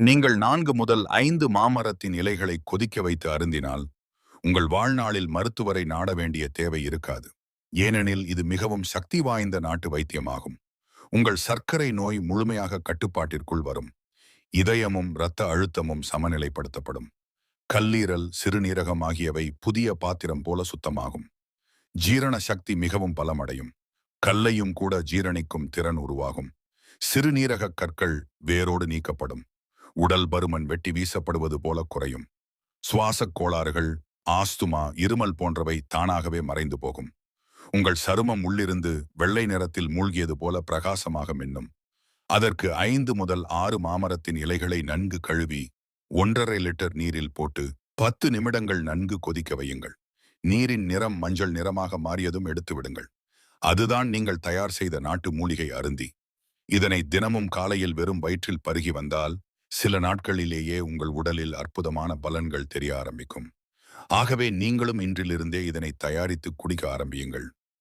நீங்கள் நான்கு முதல் ஐந்து மாமரத்தின் இலைகளை கொதிக்க வைத்து அருந்தினால் உங்கள் வாழ்நாளில் மருத்துவரை நாட வேண்டிய தேவை இருக்காது. ஏனெனில் இது மிகவும் சக்தி வாய்ந்த நாட்டு வைத்தியமாகும். உங்கள் சர்க்கரை நோய் முழுமையாக கட்டுப்பாட்டிற்குள் வரும். இதயமும் இரத்த அழுத்தமும் சமநிலைப்படுத்தப்படும். கல்லீரல் சிறுநீரகம் ஆகியவை புதிய பாத்திரம் போல சுத்தமாகும். ஜீரண சக்தி மிகவும் பலமடையும். கல்லையும் கூட ஜீரணிக்கும் திறன் உருவாகும். சிறுநீரக கற்கள் வேரோடு நீக்கப்படும். உடல் பருமன் வெட்டி வீசப்படுவது போல குறையும். சுவாசக் கோளாறுகள் ஆஸ்துமா இருமல் போன்றவை தானாகவே மறைந்து போகும். உங்கள் சருமம் உள்ளிருந்து வெள்ளை நிறத்தில் மூழ்கியது போல பிரகாசமாக மின்னும். அதற்கு ஐந்து முதல் ஆறு மாமரத்தின் இலைகளை நன்கு கழுவி ஒன்றரை லிட்டர் நீரில் போட்டு பத்து நிமிடங்கள் நன்கு கொதிக்க வையுங்கள். நீரின் நிறம் மஞ்சள் நிறமாக மாறியதும் எடுத்து விடுங்கள். அதுதான் நீங்கள் தயார் செய்த நாட்டு மூலிகை அருந்தி. இதனை தினமும் காலையில் வெறும் வயிற்றில் பருகி வந்தால் சில நாட்களிலேயே உங்கள் உடலில் அற்புதமான பலன்கள் தெரிய ஆரம்பிக்கும். ஆகவே நீங்களும் இன்றிலிருந்தே இதனை தயாரித்து குடிக்க ஆரம்பியுங்கள்.